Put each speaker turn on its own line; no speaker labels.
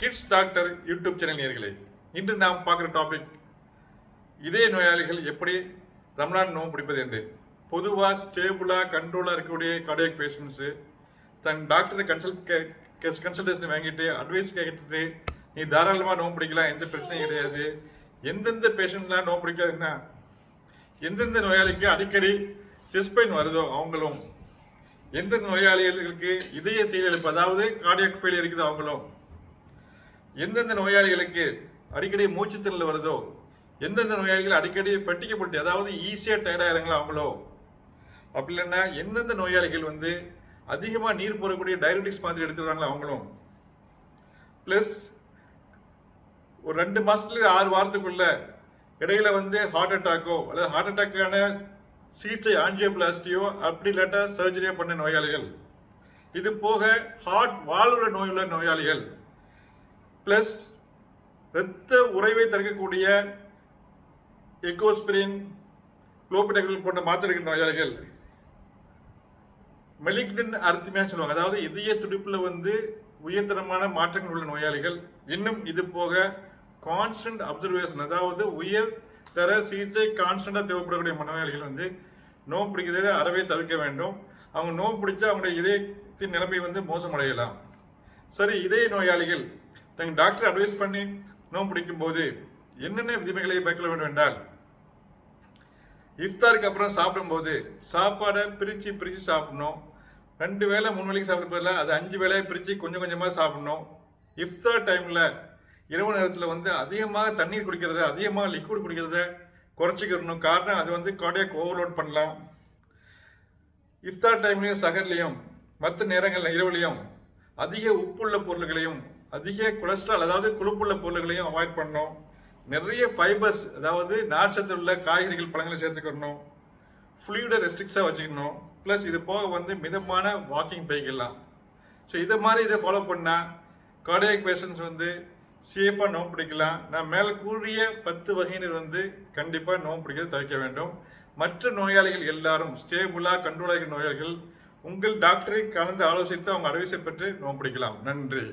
Kids doctor YouTube channel நேர்களே இன்று நாம் பார்க்குற டாபிக் இதய நோயாளிகள் எப்படி ரம்லான் நோவு பிடிப்பது என்று. பொதுவாக ஸ்டேபிளாக கண்ட்ரோலாக இருக்கக்கூடிய கார்டியாக் பேஷண்ட்ஸு தன் டாக்டரை கன்சல்ட் கன்சல்டேஷன் வாங்கிட்டு அட்வைஸ் கேட்டுட்டு நீ தாராளமாக நோவு பிடிக்கலாம் எந்த பிரச்சனையும் கிடையாது. எந்தெந்த பேஷண்ட்லாம் நோவு பிடிக்காதுன்னா எந்தெந்த நோயாளிக்கு அடிக்கடி செஸ்ட் பெயின் வருதோ அவங்களும் எந்த நோயாளிகளுக்கு இதய செயலிழப்பு அதாவது கார்டியாக் ஃபெயிலியர் இருக்குது அவங்களும் எந்தெந்த நோயாளிகளுக்கு அடிக்கடி மூச்சுத்திணறல் வருதோ எந்தெந்த நோயாளிகள் அடிக்கடி பெட்டிக்கப்பட்டு அதாவது ஈஸியாக டயர்டாகிறாங்களோ அவங்களோ? அப்படி இல்லைன்னா எந்தெந்த நோயாளிகள் வந்து அதிகமாக நீர் போடக்கூடிய டயபெட்டிக்ஸ் மாதிரி எடுத்துடுறாங்களோ அவங்களும்? ப்ளஸ் ஒரு ரெண்டு மாதத்துலேருந்து ஆறு வாரத்துக்குள்ள இடையில வந்து ஹார்ட் அட்டாக்கோ அல்லது ஹார்ட் அட்டாக்கான சிகிச்சை ஆஞ்சியோபிளாஸ்டியோ அப்படி இல்லாட்டா சர்ஜரியோ பண்ண நோயாளிகள். இது போக ஹார்ட் வாழ்வுள்ள நோயுள்ள நோயாளிகள். ப்ளஸ் இரத்த உறைவை தடுக்கக்கூடிய எக்கோஸ்பிரின் குளோபிடகல் போன்ற மாத்திரைகள் நோயாளிகள் மெலிக்னன் அர்த்தமையாக சொல்லுவாங்க. அதாவது இதய துடிப்பில் வந்து உயர்தரமான மாற்றங்கள் உள்ள நோயாளிகள். இன்னும் இது போக கான்ஸ்டன்ட் அப்சர்வேஷன் அதாவது உயர் தர சிகிச்சை கான்ஸ்டண்டாக தேவைப்படக்கூடிய நோயாளிகள் வந்து நோய் பிடிக்கிறதை அறவே தவிர்க்க வேண்டும். அவங்க நோய் பிடிச்சா அவங்களுடைய இதயத்தின் நிலைமை வந்து மோசமடையலாம். சரி இதய நோயாளிகள் தங்கள் டாக்டர் அட்வைஸ் பண்ணி நோம் பிடிக்கும் போது என்னென்ன விதிமைகளை மேற்கொள்ள வேண்டும் என்றால் இஃப்தாருக்கு அப்புறம் சாப்பிடும்போது சாப்பாடை பிரித்து பிரித்து சாப்பிடணும். ரெண்டு வேளை மூணு வேலைக்கு சாப்பிட அது அஞ்சு வேளையை பிரித்து கொஞ்சம் கொஞ்சமாக சாப்பிடணும். இஃப்தார் டைமில் இரவு நேரத்தில் வந்து அதிகமாக தண்ணீர் குடிக்கிறத அதிகமாக லிக்விட் குடிக்கிறத குறைச்சிக்கிறணும். காரணம் அது வந்து கார்டியாக் ஓவர்லோட் பண்ணலாம். இஃப்தார் டைம்லையும் சகர்லேயும் மற்ற நேரங்களில் இரவுலையும் அதிக உப்புள்ள பொருள்களையும் அதிக கொலஸ்ட்ரால் அதாவது கொழுப்புள்ள பொருள்களையும் அவாய்ட் பண்ணணும். நிறைய ஃபைபர்ஸ் அதாவது நார்ச்சத்து உள்ள காய்கறிகள் பழங்களை சேர்த்துக்கணும். ஃப்ளூயிடை ரெஸ்ட்ரிக்ஸாக வச்சுக்கணும். ப்ளஸ் இது போக வந்து மிதமான வாக்கிங் போய்க்கலாம் ஸோ இதை மாதிரி இதை ஃபாலோ பண்ணால் கார்டியாக் பேஷண்ட்ஸ் வந்து சேஃபாக நோம் பிடிக்கலாம். நான் மேலே கூறிய பத்து வகையினர் வந்து கண்டிப்பாக நோம் பிடிக்கிறது தவிர்க்க வேண்டும். மற்ற நோயாளிகள் எல்லாரும் ஸ்டேபிளாக கண்ட்ரோலாக நோயாளிகள் உங்கள் டாக்டரை கலந்து ஆலோசித்து அவங்க அட்வைஸை பெற்று நோம் பிடிக்கலாம். நன்றி.